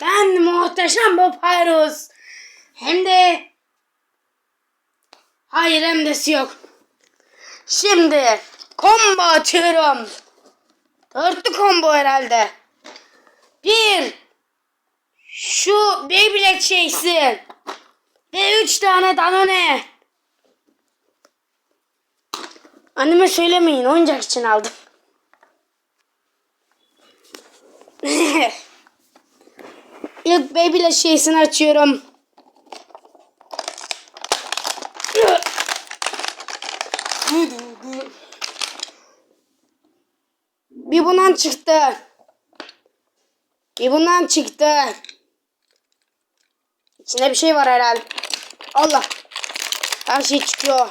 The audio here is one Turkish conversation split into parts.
Ben muhteşem bu Pyrus. Hem de hayır hem de yok. Şimdi combo atıyorum. Dörtlü combo herhalde. Bir şu Beyblade şeysi ve üç tane Danone. Anneme söylemeyin oyuncak için aldım. İlk Beyblade şeysini açıyorum. Bir bundan çıktı. Bir bundan çıktı. İçinde bir şey var herhalde. Allah. Her şey çıkıyor.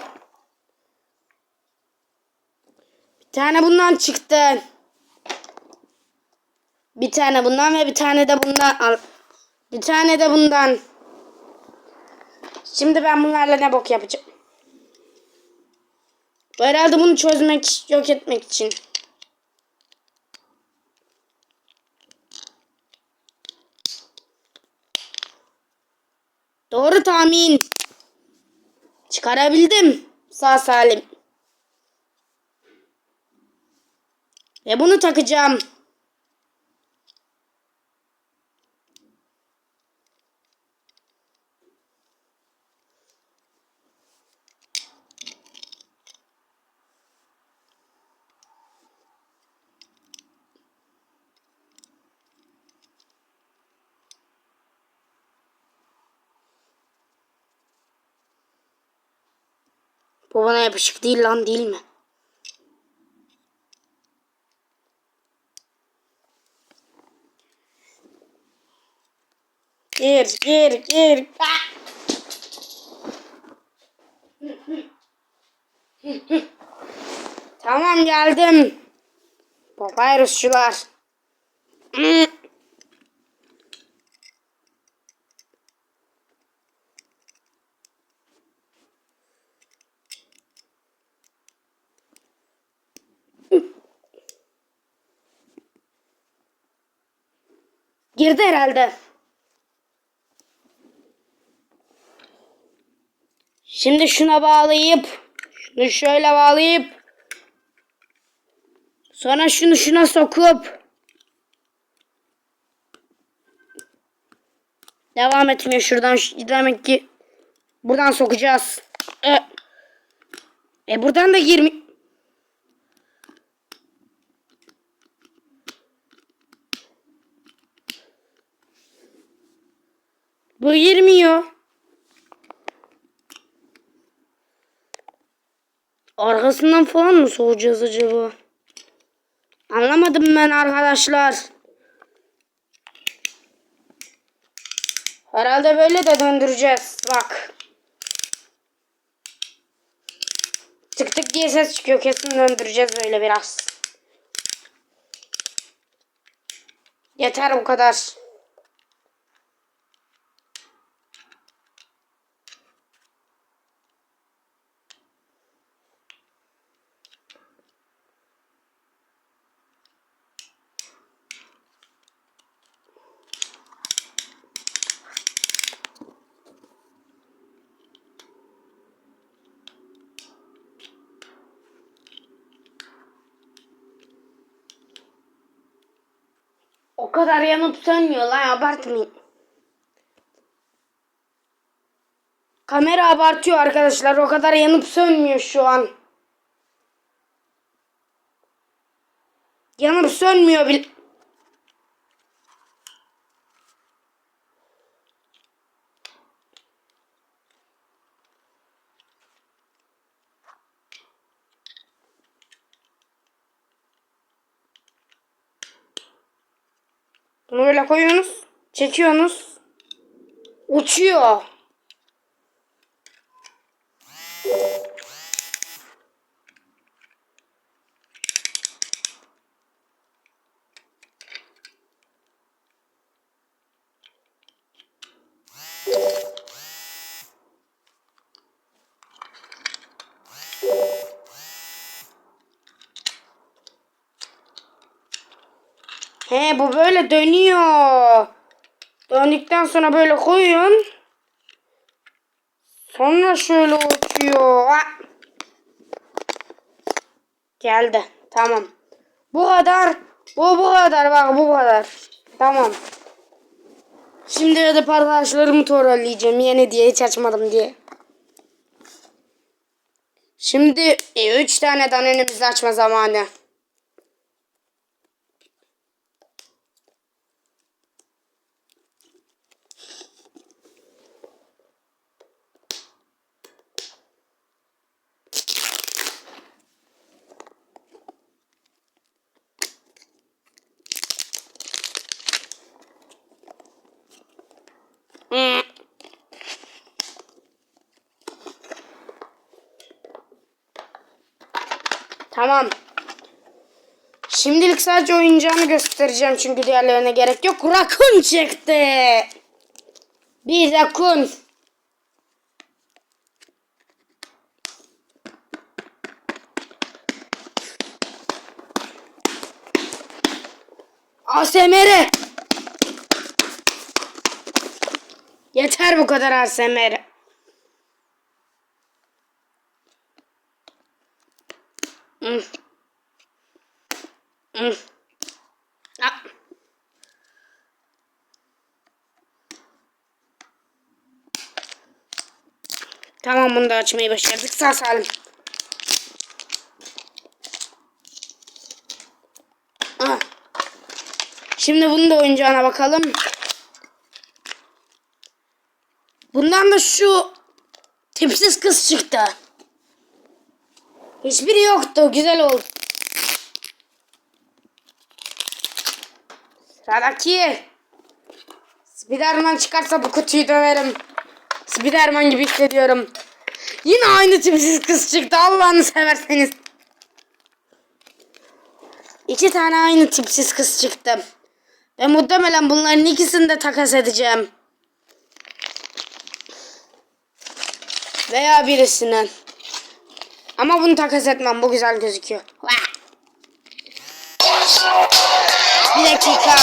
Bir tane bundan çıktı. Bir tane bundan ve bir tane de bundan al. Bir tane de bundan. Şimdi ben bunlarla ne bok yapacağım? Bu herhalde bunu çözmek, yok etmek için. Doğru tahmin. Çıkarabildim. Sağ salim. Ve bunu takacağım. Bu bana yapışık değil lan değil mi? Gir gir gir. Tamam geldim. Papyrusçular. Girdi herhalde. Şimdi şuna bağlayıp şunu şöyle bağlayıp sonra şunu şuna sokup devam etmiyor şuradan demek ki buradan sokacağız. E, e buradan da girmi Bu girmiyor. Arkasından falan mı soğuyacağız acaba? Anlamadım ben arkadaşlar. Herhalde böyle de döndüreceğiz. Bak. Tık tık diye ses çıkıyor. Kesin döndüreceğiz böyle biraz. Yeter bu kadar. O kadar yanıp sönmüyor lan abartmayın. Kamera abartıyor arkadaşlar. O kadar yanıp sönmüyor şu an. Yanıp sönmüyor bile. Bunu böyle koyuyorsunuz. Çekiyorsunuz. Uçuyor. He bu böyle dönüyor. Döndükten sonra böyle koyun. Sonra şöyle uçuyor. Geldi. Tamam. Bu kadar. Bu bu kadar bak bu kadar. Tamam. Şimdi gidip arkadaşlarımı trolleyeceğim. Yeni diye hiç açmadım diye. Şimdi 3 tane danenimizi açma zamanı. Tamam. Şimdilik sadece oyuncağını göstereceğim çünkü diğerlerine gerek yok. Rakun çıktı. Bir rakun. ASMR. Yeter bu kadar ASMR. Hmm. Hmm. Ah. Tamam bunu da açmayı başardık. Sağ salim. Ah. Şimdi bunun da oyuncağına bakalım. Bundan da şu tipsiz kız çıktı. Hiçbiri yoktu. Güzel oldu. Sıradaki. Spiderman çıkarsa bu kutuyu döverim. Spiderman gibi hissediyorum. Yine aynı tipsiz kız çıktı. Allah'ını severseniz. İki tane aynı tipsiz kız çıktı. Ben muhtemelen bunların ikisini de takas edeceğim. Veya birisinin. Ama bunu takas etmem. Bu güzel gözüküyor. Bir dakika.